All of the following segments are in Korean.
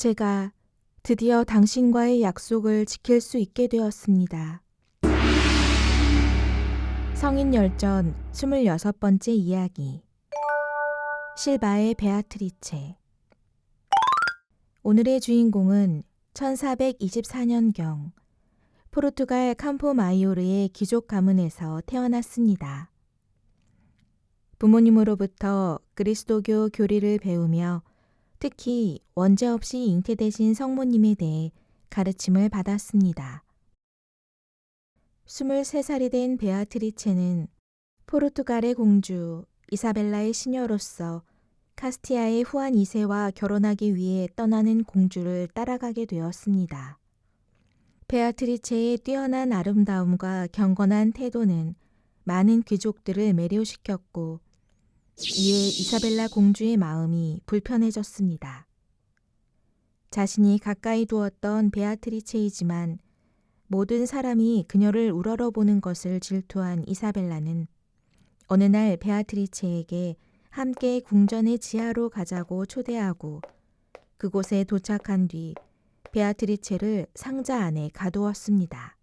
제가 드디어 당신과의 약속을 지킬 수 있게 되었습니다. 성인 열전 26번째 이야기 실바의 베아트리체 오늘의 주인공은 1424년경 포르투갈 campo 마이오르의 귀족 가문에서 태어났습니다. 부모님으로부터 그리스도교 교리를 배우며 특히 원죄 없이 잉태되신 성모님에 대해 가르침을 받았습니다. 23살이 된 베아트리체는 포르투갈의 공주 이사벨라의 시녀로서 카스티아의 후안 2세와 결혼하기 위해 떠나는 공주를 따라가게 되었습니다. 베아트리체의 뛰어난 아름다움과 경건한 태도는 많은 귀족들을 매료시켰고 이에 이사벨라 공주의 마음이 불편해졌습니다. 자신이 가까이 두었던 베아트리체이지만 모든 사람이 그녀를 우러러보는 것을 질투한 이사벨라는 어느 날 베아트리체에게 함께 궁전의 지하로 가자고 초대하고 그곳에 도착한 뒤 베아트리체를 상자 안에 가두었습니다.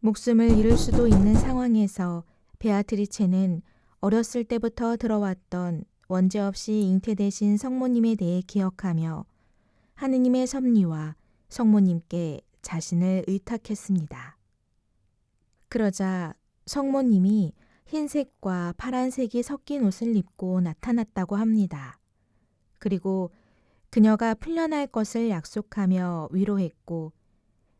목숨을 잃을 수도 있는 상황에서 베아트리체는 어렸을 때부터 들어왔던 원죄 없이 잉태되신 성모님에 대해 기억하며 하느님의 섭리와 성모님께 자신을 의탁했습니다. 그러자 성모님이 흰색과 파란색이 섞인 옷을 입고 나타났다고 합니다. 그리고 그녀가 풀려날 것을 약속하며 위로했고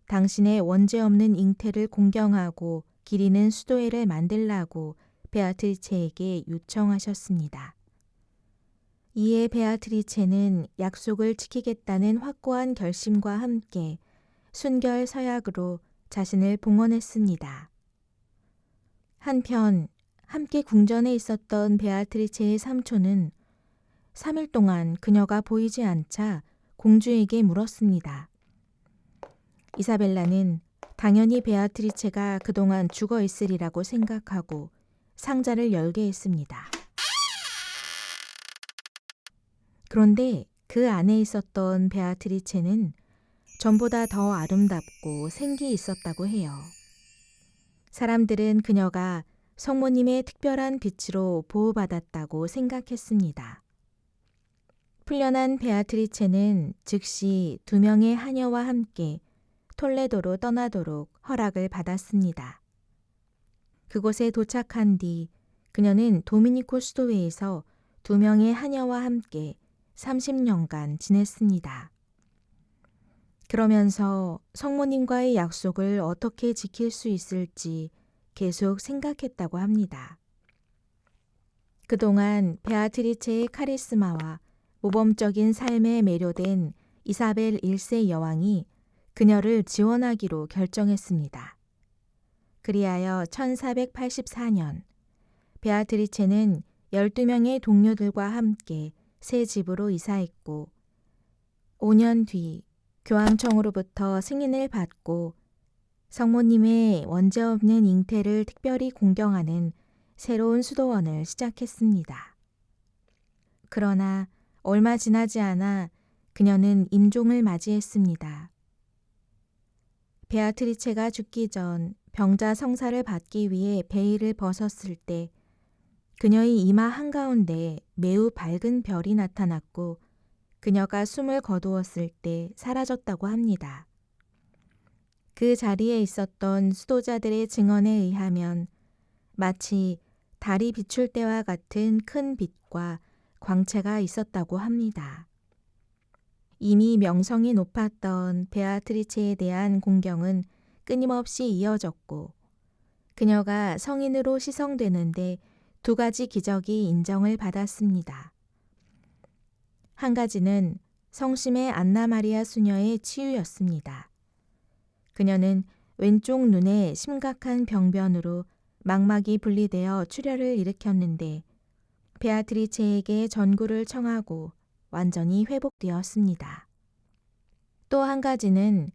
당신의 원죄 없는 잉태를 공경하고 기리는 수도회를 만들라고 베아트리체에게 요청하셨습니다. 이에 베아트리체는 약속을 지키겠다는 확고한 결심과 함께 순결 서약으로 자신을 봉헌했습니다. 한편 함께 궁전에 있었던 베아트리체의 삼촌은 3일 동안 그녀가 보이지 않자 공주에게 물었습니다. 이사벨라는 당연히 베아트리체가 그동안 죽어 있으리라고 생각하고 상자를 열게 했습니다. 그런데 그 안에 있었던 베아트리체는 전보다 더 아름답고 생기 있었다고 해요. 사람들은 그녀가 성모님의 특별한 빛으로 보호받았다고 생각했습니다. 풀려난 베아트리체는 즉시 두 명의 하녀와 함께 톨레도로 떠나도록 허락을 받았습니다. 그곳에 도착한 뒤 그녀는 도미니코 수도회에서 두 명의 하녀와 함께 30년간 지냈습니다. 그러면서 성모님과의 약속을 어떻게 지킬 수 있을지 계속 생각했다고 합니다. 그동안 베아트리체의 카리스마와 모범적인 삶에 매료된 이사벨 1세 여왕이 그녀를 지원하기로 결정했습니다. 그리하여 1484년 베아트리체는 12명의 동료들과 함께 새 집으로 이사했고 5년 뒤 교황청으로부터 승인을 받고 성모님의 원죄 없는 잉태를 특별히 공경하는 새로운 수도원을 시작했습니다. 그러나 얼마 지나지 않아 그녀는 임종을 맞이했습니다. 베아트리체가 죽기 전 병자 성사를 받기 위해 베일을 벗었을 때 그녀의 이마 한가운데 매우 밝은 별이 나타났고 그녀가 숨을 거두었을 때 사라졌다고 합니다. 그 자리에 있었던 수도자들의 증언에 의하면 마치 달이 비출 때와 같은 큰 빛과 광채가 있었다고 합니다. 이미 명성이 높았던 베아트리체에 대한 공경은 끊임없이 이어졌고 그녀가 성인으로 시성되는데 두 가지 기적이 인정을 받았습니다. 한 가지는 성심의 안나 마리아 수녀의 치유였습니다. 그녀는 왼쪽 눈에 심각한 병변으로 망막이 분리되어 출혈을 일으켰는데 베아트리체에게 전구를 청하고 완전히 회복되었습니다. 또 한 가지는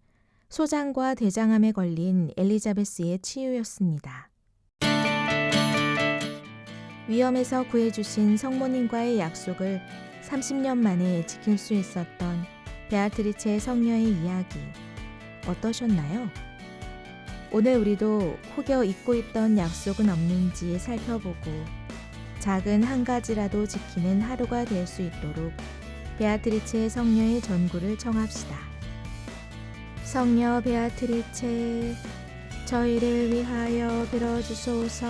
소장과 대장암에 걸린 엘리자베스의 치유였습니다. 위험에서 구해주신 성모님과의 약속을 30년 만에 지킬 수 있었던 베아트리체 성녀의 이야기 어떠셨나요? 오늘 우리도 혹여 잊고 있던 약속은 없는지 살펴보고 작은 한 가지라도 지키는 하루가 될 수 있도록 베아트리체 성녀의 전구를 청합시다. 성녀 베아트리체 저희를 위하여 빌어주소서.